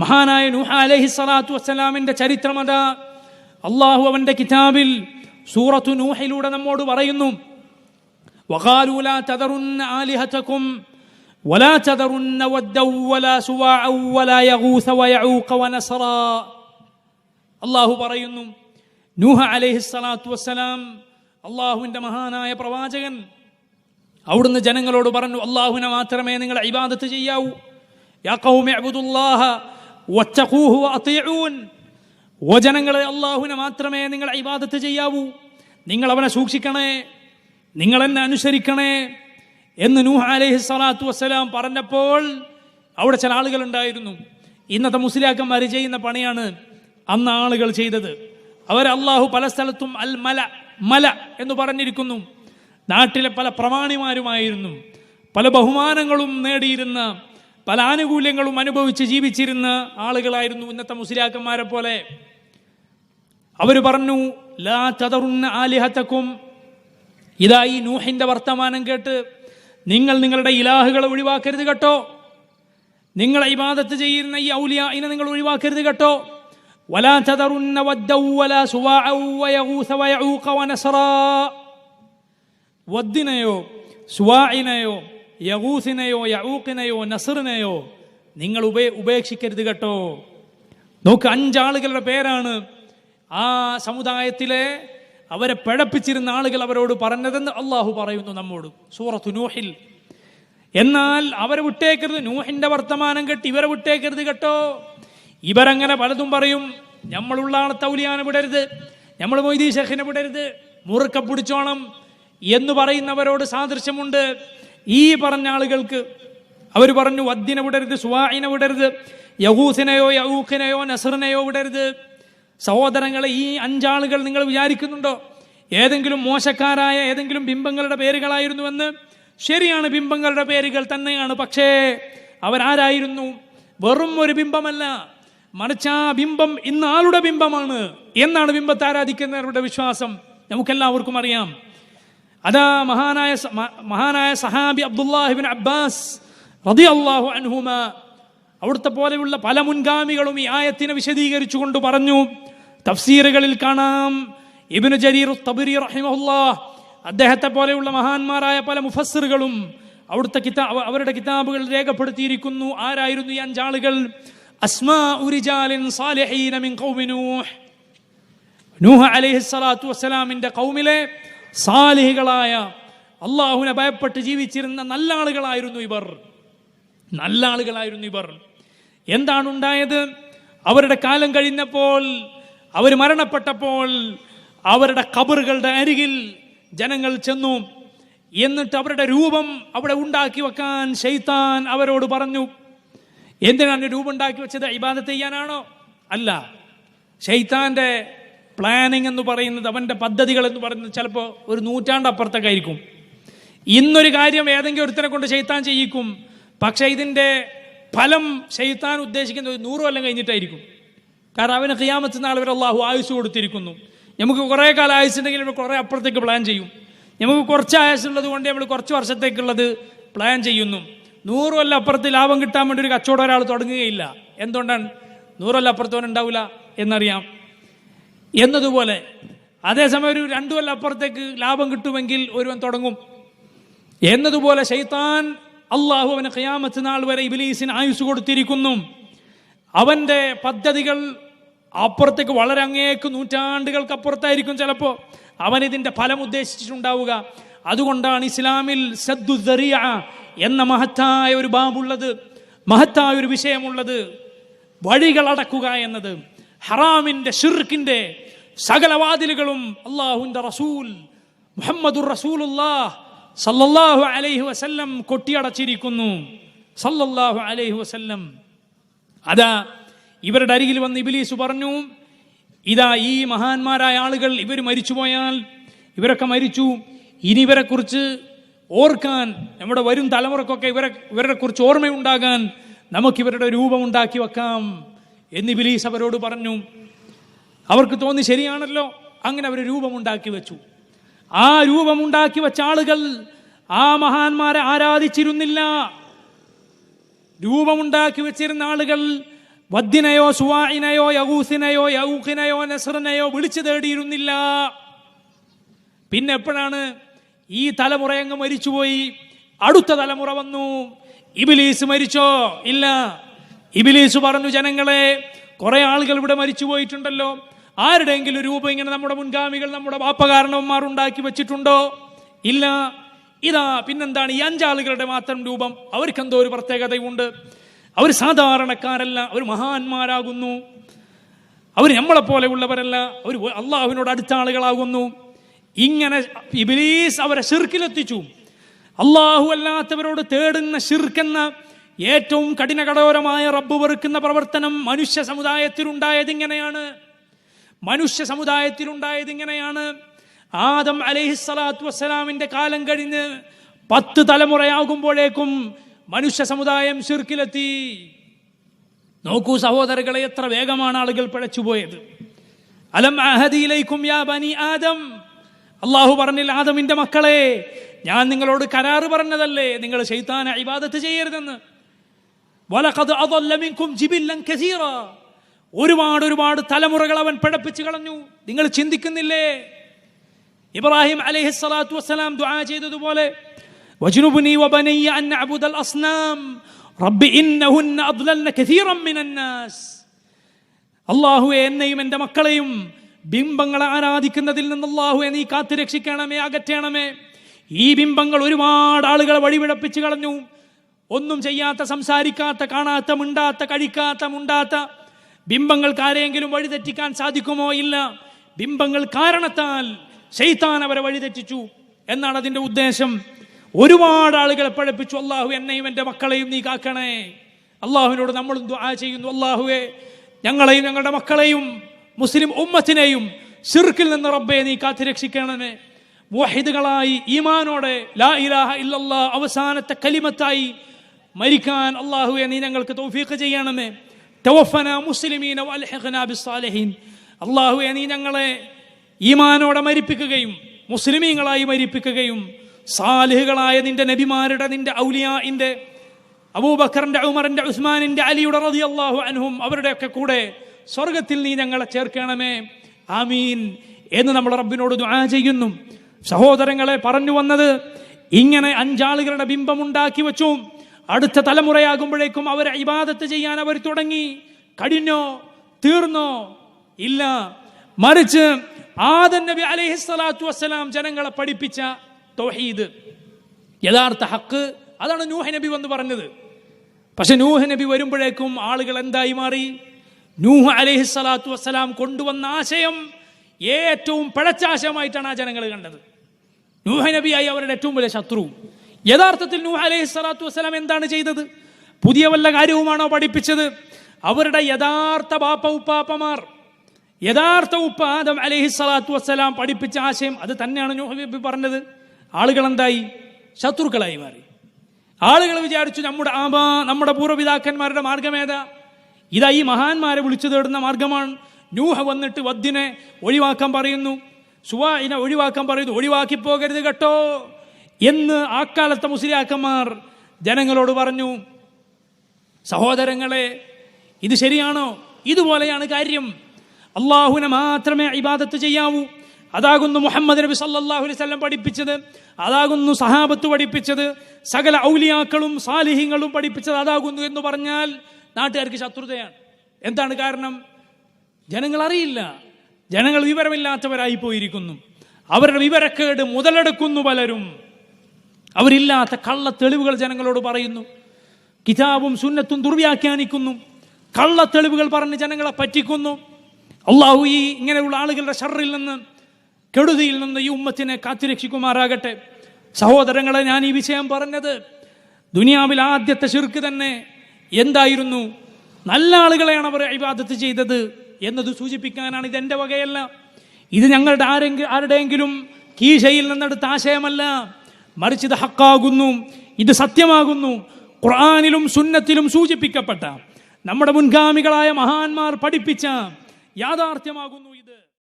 മഹാനായ നൂഹ അലൈഹി സ്വലാത്തു വസ്സലാമിന്റെ ചരിത്രമത അള്ളാഹു അവന്റെ കിതാബിൽ സൂറത്തു നൂഹിലൂടെ നമ്മോട് പറയുന്നു وقالوا لا تذرن آلهتكم ولا تذرن ودا ولا سواعا ولا يغوث ويعوق ونسرا അള്ളാഹു പറയുന്നു നൂഹ അലൈഹി സ്വലാത്തു വസ്സലാം അള്ളാഹുവിന്റെ മഹാനായ പ്രവാചകൻ അവിടുന്ന് ജനങ്ങളോട് പറഞ്ഞു അള്ളാഹുവിനെ മാത്രമേ നിങ്ങൾ ഇബാദത്ത് ചെയ്യാവൂ യാ ഖൗമി അബ്ദുല്ലാഹ വത്തഖൂഹു വഅതീഊൻ ഓ ജനങ്ങളെ അള്ളാഹുവിനെ മാത്രമേ നിങ്ങൾ ഇബാദത്ത് ചെയ്യാവൂ. നിങ്ങൾ അവനെ സൂക്ഷിക്കണേ. നിങ്ങൾ എന്നെ അനുസരിക്കണേ എന്ന് നൂഹ അലൈഹി സ്വലാത്തു വസ്സലാം പറഞ്ഞപ്പോൾ അവിടെ ചില ആളുകൾ ഉണ്ടായിരുന്നു ഇന്നത്തെ മുസ്ലിയാക്കന്മാർ ചെയ്യുന്ന പണിയാണ് അന്ന് ആളുകൾ ചെയ്തത്. അവർ അള്ളാഹു പല സ്ഥലത്തും അൽ മല മല എന്ന് പറഞ്ഞിരിക്കുന്നു. നാട്ടിലെ പല പ്രമാണിമാരുമായിരുന്നു. പല ബഹുമാനങ്ങളും നേടിയിരുന്ന പല ആനുകൂല്യങ്ങളും അനുഭവിച്ച് ജീവിച്ചിരുന്ന ആളുകളായിരുന്നു ഇന്നത്തെ മുസ്ലിയാക്കന്മാരെ പോലെ അവർ പറഞ്ഞു ലാ തതറുന്ന ആലിഹത്തക്കും ഇതാ ഈ നൂഹിന്റെ വർത്തമാനം കേട്ട് നിങ്ങൾ നിങ്ങളുടെ ഇലാഹുകളെ ഒഴിവാക്കരുത് കേട്ടോ നിങ്ങൾ ഇബാദത്ത് ചെയ്യുന്ന ഈ ഔലിയ ഇനെ നിങ്ങൾ ഒഴിവാക്കരുത് കേട്ടോ ولا تذرن ودا ولا سواعا ويغوث ويعوق ونسرا വദ്ദിനെയോ സുവാഇനെയോ യഗൂസിനെയോ യഊക്കിനെയോ നസറിനെയോ നിങ്ങൾ ഉപേ ഉപേക്ഷിക്കരുത് കേട്ടോ. നോക്ക് അഞ്ചാളുകളുടെ പേരാണ് ആ സമുദായത്തിലെ അവരെ പഴപ്പിച്ചിരുന്ന ആളുകൾ അവരോട് പറഞ്ഞതെന്ന് അള്ളാഹു പറയുന്നു നമ്മോട്. സൂറത്തു നൂഹിൽ. എന്നാൽ അവരെ വിട്ടേക്കരുത്. നൂഹിന്റെ വർത്തമാനം കെട്ടി ഇവരെ വിട്ടേക്കരുത് കേട്ടോ. ഇവരങ്ങനെ പലതും പറയും. നമ്മളുള്ള ആളെ തൗലിയാനെ വിടരുത്. നമ്മൾ മൊയ്തീ ഷെഖിനെ വിടരുത്. മുറുക്ക പിടിച്ചോണം എന്ന് പറയുന്നവരോട് സാദൃശ്യമുണ്ട്. ഈ പറഞ്ഞ ആളുകൾക്ക് അവർ പറഞ്ഞു വദ്ദിനെ വിടരുത് സുവായിനെ വിടരുത് യഹൂസിനെയോ യഹൂഖിനെയോ നസറിനെയോ വിടരുത്. സഹോദരങ്ങളെ ഈ അഞ്ചാളുകൾ നിങ്ങൾ വിചാരിക്കുന്നുണ്ടോ? ഏതെങ്കിലും മോശക്കാരായ ഏതെങ്കിലും ബിംബങ്ങളുടെ പേരുകളായിരുന്നുവെന്ന്? ശരിയാണ് ബിംബങ്ങളുടെ പേരുകൾ തന്നെയാണ്. പക്ഷേ അവരാരായിരുന്നു? വെറും ഒരു ബിംബമല്ല. മറിച്ച് ആ ബിംബം ഇന്ന് ആളുടെ ബിംബമാണ്. എന്നാണ് ബിംബത്തെ ആരാധിക്കുന്നവരുടെ വിശ്വാസം. നമുക്കെല്ലാവർക്കും അറിയാം. അതാ മഹാനായ മഹാനായ സഹാബി അബ്ദുല്ലാഹിബിൻ അബ്ബാസ് റതി അള്ളാഹു അൻഹുമ അവിടുത്തെ പോലെയുള്ള പല മുൻഗാമികളും ഈ ആയത്തിനെ വിശദീകരിച്ചു കൊണ്ട് പറഞ്ഞു. തഫ്സീറുകളിൽ കാണാം. ഇബിന് ജരീർ തബുരി റഹിമഹുല്ലാ അദ്ദേഹത്തെ പോലെയുള്ള മഹാന്മാരായ പല മുഫസ്സിറുകളും അവിടുത്തെ കിതാബ് അവരുടെ കിതാബുകൾ രേഖപ്പെടുത്തിയിരിക്കുന്നു. ആരായിരുന്നു ഈ അഞ്ചാളുകൾ? അസ്മാലിൻ അലൈഹിസ്സലാത്തു കൗമിലെ സാലിഹികളായ അള്ളാഹുവിനെ ഭയപ്പെട്ട് ജീവിച്ചിരുന്ന നല്ല ആളുകളായിരുന്നു ഇവർ. നല്ല ആളുകളായിരുന്നു ഇവർ. എന്താണ് ഉണ്ടായത്? അവരുടെ കാലം കഴിഞ്ഞപ്പോൾ അവർ മരണപ്പെട്ടപ്പോൾ അവരുടെ കബറുകളുടെ അരികിൽ ജനങ്ങൾ ചെന്നു. എന്നിട്ട് അവരുടെ രൂപം അവിടെ ഉണ്ടാക്കി വെക്കാൻ ഷെയ്ത്താൻ അവരോട് പറഞ്ഞു എന്തിനാണ് രൂപം ഉണ്ടാക്കി വെച്ചത്? ഇബാദത്ത് ചെയ്യാനാണോ? അല്ല ഷെയ്ത്താന്റെ പ്ലാനിങ് എന്ന് പറയുന്നത് അവന്റെ പദ്ധതികൾ എന്ന് പറയുന്നത് ചിലപ്പോൾ ഒരു നൂറ്റാണ്ട് ആയിരിക്കും. ഇന്നൊരു കാര്യം ഏതെങ്കിലും ഒരുത്തനെ കൊണ്ട് ചെയ്ത്താൻ ചെയ്യിക്കും. പക്ഷേ ഇതിന്റെ ഫലം ചെയ്ത്താൻ ഉദ്ദേശിക്കുന്ന ഒരു നൂറ് കൊല്ലം കഴിഞ്ഞിട്ടായിരിക്കും. കാരണം അവന് ഖിയാമത്ത് നാൾ വരെ അള്ളാഹു ആയുസ് കൊടുത്തിരിക്കുന്നു. നമുക്ക് കുറേ കാലം ആയുസ് ഉണ്ടെങ്കിൽ നമ്മൾ കുറേ അപ്പുറത്തേക്ക് പ്ലാൻ ചെയ്യും. നമുക്ക് കുറച്ച് ആയുസ് ഉള്ളത് കൊണ്ട് നമ്മൾ കുറച്ച് വർഷത്തേക്കുള്ളത് പ്ലാൻ ചെയ്യുന്നു. നൂറ് കൊല്ലം അപ്പുറത്ത് ലാഭം കിട്ടാൻ വേണ്ടി ഒരു കച്ചവടം ഒരാൾ തുടങ്ങുകയില്ല. എന്തുകൊണ്ടാണ്? നൂറ് കൊല്ലം അപ്പുറത്തോൻ ഉണ്ടാവില്ല എന്നറിയാം. എന്നതുപോലെ. അതേസമയം ഒരു രണ്ടു കൊല്ലം അപ്പുറത്തേക്ക് ലാഭം കിട്ടുമെങ്കിൽ ഒരുവൻ തുടങ്ങും. എന്നതുപോലെ ഷെയ്ത്താൻ അള്ളാഹു അവന് ഖയാമത്ത് നാൾ വരെ ഇബിലീസിന് ആയുസ് കൊടുത്തിരിക്കുന്നു. അവന്റെ പദ്ധതികൾ അപ്പുറത്തേക്ക് വളരെ അങ്ങേക്ക് നൂറ്റാണ്ടുകൾക്ക് അപ്പുറത്തായിരിക്കും ചിലപ്പോൾ അവൻ ഇതിന്റെ ഫലം ഉദ്ദേശിച്ചിട്ടുണ്ടാവുക. അതുകൊണ്ടാണ് ഇസ്ലാമിൽ സദ്ദു സറിയ എന്ന മഹത്തായ ഒരു ബാബുള്ളത് മഹത്തായ ഒരു വിഷയമുള്ളത് വഴികളടക്കുക എന്നത്. ഹറാമിന്റെ ഷിർക്കിന്റെ സകല വാതിലുകളും അള്ളാഹുവിന്റെ റസൂൽ മുഹമ്മദുർ റസൂലുള്ളാഹ് സല്ലല്ലാഹു അലൈഹി വസല്ലം കൊട്ടിയടച്ചിരിക്കുന്നു. സല്ലല്ലാഹു അലൈഹി വസല്ലം. അതാ ഇവരുടെ അരികിൽ വന്ന് ഇബിലീസ് പറഞ്ഞു ഇതാ ഈ മഹാന്മാരായ ആളുകൾ ഇവർ മരിച്ചുപോയാൽ ഇവരൊക്കെ മരിച്ചു. ഇനി ഇവരെ കുറിച്ച് ഓർക്കാൻ നമ്മുടെ വരും തലമുറക്കൊക്കെ ഇവരെ ഇവരെ കുറിച്ച് ഓർമ്മയുണ്ടാകാൻ നമുക്കിവരുടെ രൂപം ഉണ്ടാക്കി വെക്കാം. എന്ന് ഇബിലീസ് അവരോട് പറഞ്ഞു. അവർക്ക് തോന്നി ശരിയാണല്ലോ. അങ്ങനെ അവർ രൂപമുണ്ടാക്കി വെച്ചു. ആ രൂപമുണ്ടാക്കി വെച്ച ആളുകൾ ആ മഹാന്മാരെ ആരാധിച്ചിരുന്നില്ല. രൂപമുണ്ടാക്കി വെച്ചിരുന്ന ആളുകൾ വദ്ദിനെയോ സുവായിനെയോ യഹൂസിനെയോ യൗഖിനെയോ നസറിനെയോ വിളിച്ചു തേടിയിരുന്നില്ല. പിന്നെ എപ്പോഴാണ് ഈ തലമുറ അങ്ങ് മരിച്ചുപോയി? അടുത്ത തലമുറ വന്നു. ഇബിലീസ് മരിച്ചോ? ഇല്ല. ഇബിലീസ് പറഞ്ഞു ജനങ്ങളെ കുറെ ആളുകൾ ഇവിടെ മരിച്ചു പോയിട്ടുണ്ടല്ലോ. ആരുടെയെങ്കിലും രൂപം ഇങ്ങനെ നമ്മുടെ മുൻഗാമികൾ നമ്മുടെ ബാപ്പകാരണവന്മാർ ഉണ്ടാക്കി വെച്ചിട്ടുണ്ടോ? ഇല്ല. ഇതാ പിന്നെന്താണ്? ഈ അഞ്ചാളുകളുടെ മാത്രം രൂപം അവർക്ക് എന്തോ ഒരു പ്രത്യേകതയുണ്ട്. അവർ സാധാരണക്കാരല്ല അവർ മഹാന്മാരാകുന്നു. അവർ നമ്മളെ പോലെ ഉള്ളവരല്ല അവർ അള്ളാഹുവിനോട് അടുത്ത ആളുകളാകുന്നു ഇങ്ങനെ ഇബിലീസ് അവരെ ഷിർക്കിലെത്തിച്ചു അള്ളാഹു അല്ലാത്തവരോട് തേടുന്ന ഷിർക്കെന്ന ഏറ്റവും കഠിന കഠോരമായ റബ്ബ് വെറുക്കുന്ന പ്രവർത്തനം മനുഷ്യ സമുദായത്തിലുണ്ടായത് ഇങ്ങനെയാണ് മനുഷ്യ സമുദായത്തിലുണ്ടായത് ഇങ്ങനെയാണ് ആദം അലൈഹിസ്സലാത്തു വസ്സലാമിന്റെ കാലം കഴിഞ്ഞ് പത്ത് തലമുറയാകുമ്പോഴേക്കും മനുഷ്യ സമുദായം ശിർക്കിലെത്തി. നോക്കൂ സഹോദരങ്ങളെ എത്ര വേഗമാണ് ആളുകൾ പിഴച്ചുപോയത്. അലം അഹദിയിലേക്കും യാ ബനി ആദം. അള്ളാഹു പറഞ്ഞില്ല ആദമിന്റെ മക്കളെ ഞാൻ നിങ്ങളോട് കരാറ് പറഞ്ഞതല്ലേ? നിങ്ങൾ ശൈത്താന ഇബാദത്ത് ചെയ്യരുതെന്ന്. വലഖദ് അദല്ല മിൻകും ജിബില്ലൻ കസീറ. ഒരുപാട് ഒരുപാട് തലമുറകൾ അവൻ പിഴപ്പിച്ചു കളഞ്ഞു. നിങ്ങൾ ചിന്തിക്കുന്നില്ലേ? ഇബ്രാഹിം അലൈഹി സ്വലാത്തു വസ്സലാം ദുആ ചെയ്തതുപോലെ വജ്നുബ്നി വബനിയ അൻ അബ്ദൽ അസ്നാം. റബ്ബി ഇന്നഹുന്ന അദ്ലൽന കസീറൻ മിനൻ നാസ്. അള്ളാഹുവെ എന്നെയും എന്റെ മക്കളെയും ബിംബങ്ങളെ ആരാധിക്കുന്നതിൽ നിന്ന് അള്ളാഹുവെ നീ കാത്തു രക്ഷിക്കണമേ അകറ്റണമേ. ഈ ബിംബങ്ങൾ ഒരുപാട് ആളുകളെ വഴിവിളപ്പിച്ചു കളഞ്ഞു. ഒന്നും ചെയ്യാത്ത സംസാരിക്കാത്ത കാണാത്ത മിണ്ടാത്ത കഴിക്കാത്ത മുണ്ടാത്ത ബിംബങ്ങൾക്ക് ആരെയെങ്കിലും വഴിതെറ്റിക്കാൻ സാധിക്കുമോ? ഇല്ല. ബിംബങ്ങൾ കാരണത്താൽ ശൈത്താൻ അവരെ വഴിതെറ്റിച്ചു എന്നാണ് അതിന്റെ ഉദ്ദേശം. ഒരുപാട് ആളുകളെ പഴപ്പിച്ചു. അള്ളാഹു എന്നെയും എന്റെ മക്കളെയും നീ കാക്കണേ. അള്ളാഹുവിനോട് നമ്മളും ദുആ ചെയ്യുന്നു. അള്ളാഹുവെ ഞങ്ങളെയും ഞങ്ങളുടെ മക്കളെയും മുസ്ലിം ഉമ്മത്തിനെയും ഷിർക്കിൽ നിന്ന് റബ്ബെ നീ കാത്തുരക്ഷിക്കണമേ വഹിദുകളായി ഈമാനോടെ ലാ ഇലാഹ ഇല്ലല്ലാ അവസാനത്തെ കലിമത്തായി മരിക്കാൻ അള്ളാഹുവെ നീ ഞങ്ങൾക്ക് തൗഫീഖ് ചെയ്യണമേ. തവഫന മുസ്ലിമീന വൽഹിഖ്നാ ബിസ്സാലിഹീൻ. അള്ളാഹുവെ നീ ഞങ്ങളെ ഈമാനോടെ മരിപ്പിക്കുകയും മുസ്ലിമീങ്ങളായി മരിപ്പിക്കുകയും സാലിഹുകളായ നിന്റെ നബിമാരുടെ നിന്റെ ഔലിയാഇന്റെ അബൂബക്കറിന്റെ ഉമറിന്റെ ഉസ്മാനിന്റെ അലിയുടെ റതി അള്ളാഹു അൻഹും അവരുടെയൊക്കെ കൂടെ സ്വർഗത്തിൽ നീ ഞങ്ങളെ ചേർക്കണമേ. ആമീൻ. എന്ന് നമ്മൾ റബ്ബിനോട് ദുആ ചെയ്യുന്നു. സഹോദരങ്ങളെ പറഞ്ഞു വന്നത് ഇങ്ങനെ അഞ്ചാളുകളുടെ ബിംബം ഉണ്ടാക്കി വെച്ചു. അടുത്ത തലമുറയാകുമ്പോഴേക്കും അവർ ഇബാദത്ത് ചെയ്യാൻ അവർ തുടങ്ങി. കഴിഞ്ഞോ തീർന്നോ? ഇല്ല. മറിച്ച് ആദൻ നബി അലൈഹി സ്വലാത്തു വസ്സലാം ജനങ്ങളെ പഠിപ്പിച്ച തൗഹീദ്. യഥാർത്ഥ ഹക്ക് അതാണ് നൂഹ് നബി വന്ന് പറഞ്ഞത്. പക്ഷെ നൂഹ് നബി വരുമ്പോഴേക്കും ആളുകൾ എന്തായി മാറി? നൂഹ് അലൈഹി സ്വലാത്തു വസ്സലാം കൊണ്ടുവന്ന ആശയം ഏറ്റവും പിഴച്ചാശയമായിട്ടാണ് ആ ജനങ്ങൾ കണ്ടത്. നൂഹ് നബിയായി അവരുടെ ഏറ്റവും വലിയ ശത്രു. യഥാർത്ഥത്തിൽ നൂഹ് അലൈഹി സ്വലാത്തു വസ്സലാം എന്താണ് ചെയ്തത്? പുതിയ വല്ല കാര്യവുമാണോ പഠിപ്പിച്ചത്? അവരുടെ യഥാർത്ഥ ബാപ്പ ഉപ്പാപ്പമാർ യഥാർത്ഥ ഉപ്പ ആദം അലഹി സ്വലാത്തു വസ്സലാം പഠിപ്പിച്ച ആശയം അത് തന്നെയാണ് നൂഹ് പറഞ്ഞത്. ആളുകൾ എന്തായി ശത്രുക്കളായി മാറി. ആളുകൾ വിചാരിച്ചു നമ്മുടെ ആബാ നമ്മുടെ പൂർവപിതാക്കന്മാരുടെ മാർഗമേതാ ഇതാ ഈ മഹാന്മാരെ വിളിച്ചു തേടുന്ന മാർഗമാണ്. നൂഹ വന്നിട്ട് വദ്ദിനെ ഒഴിവാക്കാൻ പറയുന്നു. സുവായിനെ ഒഴിവാക്കാൻ പറയുന്നു. ഒഴിവാക്കി പോകരുത് കേട്ടോ. എന്ന് ആ കാലത്തെ മുസ്ലിയാക്കന്മാർ ജനങ്ങളോട് പറഞ്ഞു സഹോദരങ്ങളെ ഇത് ശരിയാണോ? ഇതുപോലെയാണ് കാര്യം. അള്ളാഹുവിനെ മാത്രമേ ഇബാദത്ത് ചെയ്യാവൂ. അതാകുന്നു മുഹമ്മദ് നബി സല്ലല്ലാഹു അലൈഹി വസല്ലം പഠിപ്പിച്ചത്. അതാകുന്നു സഹാബത്ത് പഠിപ്പിച്ചത്. സകല ഔലിയാക്കളും സാലിഹ്യങ്ങളും പഠിപ്പിച്ചത് അതാകുന്നു എന്ന് പറഞ്ഞാൽ നാട്ടുകാർക്ക് ശത്രുതയാണ്. എന്താണ് കാരണം? ജനങ്ങൾ അറിയില്ല. ജനങ്ങൾ വിവരമില്ലാത്തവരായി പോയിരിക്കുന്നു. അവരുടെ വിവരക്കേട് മുതലെടുക്കുന്നു പലരും. അവരില്ലാത്ത കള്ള തെളിവുകൾ ജനങ്ങളോട് പറയുന്നു. കിതാബും സുന്നത്തും ദുർവ്യാഖ്യാനിക്കുന്നു. കള്ള തെളിവുകൾ പറഞ്ഞ് ജനങ്ങളെ പറ്റിക്കുന്നു. അള്ളാഹു ഈ ഇങ്ങനെയുള്ള ആളുകളുടെ ഷറിൽ നിന്ന് കെടുതിയിൽ നിന്ന് ഈ ഉമ്മത്തിനെ കാത്തിരക്ഷിക്കുമാറാകട്ടെ. സഹോദരങ്ങളെ ഞാൻ ഈ വിഷയം പറഞ്ഞത് ദുനിയാവിൽ ആദ്യത്തെ ശിർക്ക് തന്നെ എന്തായിരുന്നു? നല്ല ആളുകളെയാണ് അവർ അഭിവാദത്ത് ചെയ്തത് എന്നത് സൂചിപ്പിക്കാനാണ് ഇത് എന്റെ വകയല്ല. ഇത് ഞങ്ങളുടെ ആരെങ്കിലും ആരുടെയെങ്കിലും കീശയിൽ നിന്നെടുത്ത ആശയമല്ല. മറിച്ച് ഇത് ഹക്കാകുന്നു ഇത് സത്യമാകുന്നു. ഖുർആാനിലും സുന്നത്തിലും സൂചിപ്പിക്കപ്പെട്ട നമ്മുടെ മുൻഗാമികളായ മഹാന്മാർ പഠിപ്പിച്ച യാഥാർത്ഥ്യമാകുന്നു